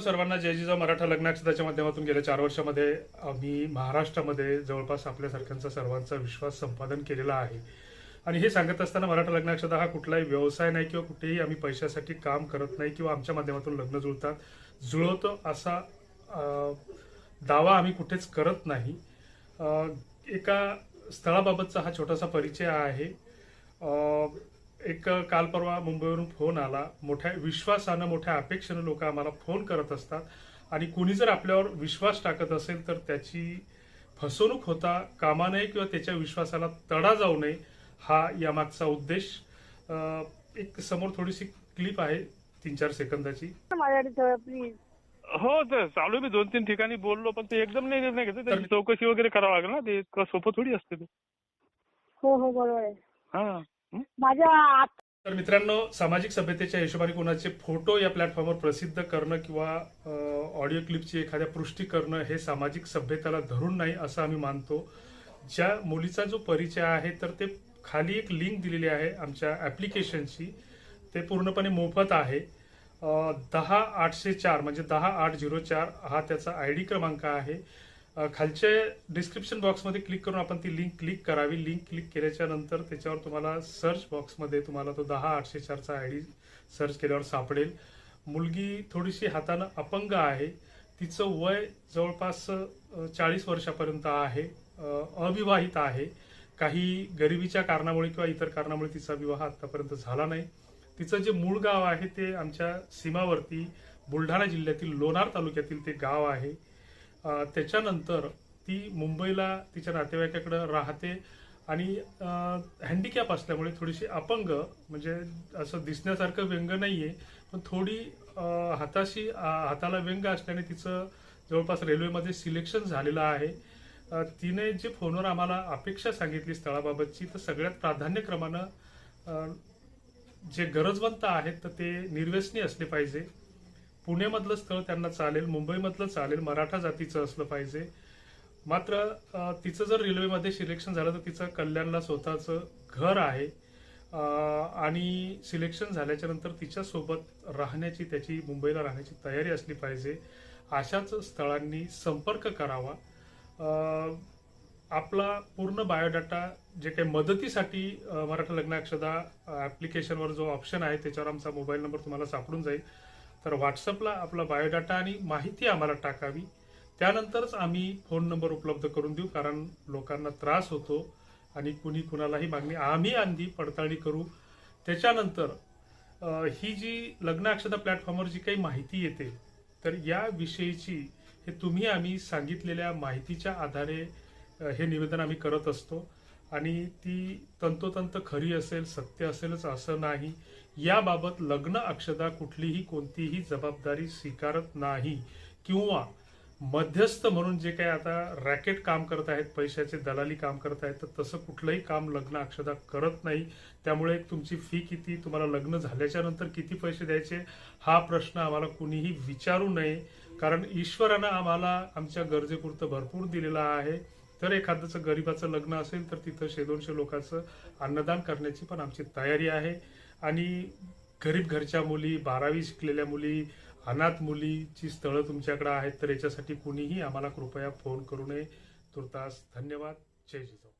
सर्वांना जय जिजा मराठा लग्नाक्षताच्या माध्यमातून गेल्या चार वर्षामध्ये आम्ही महाराष्ट्रामध्ये जवळपास आपल्यासारख्यांचा सर्वांचा विश्वास संपादन केलेला आहे. आणि हे सांगत असताना मराठा लग्नाक्षता हा कुठलाही व्यवसाय नाही किंवा कुठेही आम्ही पैशासाठी काम करत नाही किंवा आमच्या माध्यमातून लग्न जुळतात जुळवतो असा दावा आम्ही कुठेच करत नाही. एका स्थळाबाबतचा हा छोटासा परिचय आहे. एक काल परवा मुंबईवरून फोन आला. मोठ्या विश्वासानं मोठ्या अपेक्षेनं लोक आम्हाला फोन करत असतात. आणि कुणी जर आपल्यावर विश्वास टाकत असेल तर त्याची फसवणूक होता कामा नये किंवा त्याच्या विश्वासाला तडा जाऊ नये हा यामागचा उद्देश. एक समोर थोडीशी क्लिप आहे तीन चार सेकंदाची. प्लीज हो तर चालू मी दोन तीन ठिकाणी बोललो पण ते एकदम नाही निर्णय घेतो त्याची चौकशी वगैरे करावं लागेल ना? ते इतकं सोपं थोडी असते ते. हो हो बरोबर आहे. हा हं? माझ्या तर मित्रांनो सामाजिक सभ्यतेच्या हिशोबाने कोणाचे फोटो या प्लॅटफॉर्मवर प्रसिद्ध करणं किंवा ऑडिओ क्लिपची एखाद्या पुष्टी करणं हे सामाजिक सभ्यतेला धरून नाही असं आम्ही मानतो. ज्या मुलीचा जो परिचय आहे तर ते खाली एक लिंक दिलेली आहे आमच्या ॲप्लिकेशनची ते पूर्णपणे मोफत आहे. दहा आठशे चार म्हणजे दहा आठ झिरो चार हा त्याचा आय डी क्रमांक आहे. खालचे डिस्क्रिप्शन बॉक्समध्ये क्लिक करून आपण ती लिंक क्लिक करावी. लिंक क्लिक केल्याच्यानंतर त्याच्यावर तुम्हाला सर्च बॉक्समध्ये तुम्हाला तो दहा आठशे चारचा आय डी सर्च केल्यावर सापडेल. मुलगी थोडीशी हातानं अपंग आहे. तिचं वय जवळपास चाळीस वर्षापर्यंत आहे. अविवाहित आहे. काही गरिबीच्या कारणामुळे किंवा इतर कारणामुळे तिचा विवाह आतापर्यंत झाला नाही. तिचं जे मूळ गाव आहे ते आमच्या सीमावर्ती बुलढाणा जिल्ह्यातील लोणार तालुक्यातील ते गाव आहे. त्याच्यानंतर ती मुंबईला तिच्या नातेवाईकाकडे राहते आणि हँडिकॅप असल्यामुळे थोडीशी अपंग म्हणजे असं दिसण्यासारखं व्यंग नाही आहे पण थोडी हाताशी हाताला व्यंग असल्याने तिचं जवळपास रेल्वेमध्ये सिलेक्शन झालेलं आहे. तिने जे फोनवर आम्हाला अपेक्षा सांगितली स्थळाबाबतची तर सगळ्यात प्राधान्यक्रमानं जे गरजवंत आहेत तर ते निर्व्यसनी असले पाहिजे. पुणेमधलं स्थळ त्यांना चालेल मुंबईमधलं चालेल मराठा जातीचं असलं पाहिजे. मात्र तिचं जर रेल्वेमध्ये सिलेक्शन झालं तर तिचं कल्याणला स्वतःचं घर आहे. आणि सिलेक्शन झाल्याच्यानंतर तिच्यासोबत राहण्याची त्याची मुंबईला राहण्याची तयारी असली पाहिजे. अशाच स्थळांनी संपर्क करावा. आपला पूर्ण बायोडाटा जे काही मदतीसाठी मराठा लग्न अक्षदा ॲप्लिकेशनवर जो ऑप्शन आहे त्याच्यावर आमचा मोबाईल नंबर तुम्हाला सापडून जाईल. तर व्हॉट्सअपला आपला बायोडाटा आणि माहिती आम्हाला टाकावी. त्यानंतरच आम्ही फोन नंबर उपलब्ध करून देऊ कारण लोकांना त्रास होतो आणि कुणी कुणालाही मागणी आम्ही आणली पडताळणी करू. त्याच्यानंतर ही जी लग्न अक्षता प्लॅटफॉर्मवर जी काही माहिती येते तर या विषयीची हे तुम्ही आम्ही सांगितलेल्या माहितीच्या आधारे हे निवेदन आम्ही करत असतो. आणि ती तंतोतंत खरी असेल सत्य असेलच असं नाही. याबाबत लग्न अक्षता कुठलीही कोणतीही जबाबदारी स्वीकारत नाही. किंवा मध्यस्थ म्हणून जे काही आता रॅकेट काम करत आहेत पैशाचे दलाली काम करत आहेत तर तसं कुठलंही काम लग्न अक्षदा करत नाही. त्यामुळे तुमची फी किती तुम्हाला लग्न झाल्याच्यानंतर किती पैसे द्यायचे हा प्रश्न आम्हाला कुणीही विचारू नये. कारण ईश्वरानं आम्हाला आमच्या गरजेपुरतं भरपूर दिलेलं आहे. जर एखाद्याचं गरिबाचं लग्न असेल तर तिथं शे दोनशे लोकांचं अन्नदान करण्याची पण आमची तयारी आहे. आणि गरीब घरच्या मुली बारावी शिकलेल्या मुली अनाथ मुलीची स्थळं तुमच्याकडे आहेत तर याच्यासाठी कुणीही आम्हाला कृपया फोन करू नये. तुर्तास धन्यवाद. जय जिजाऊ.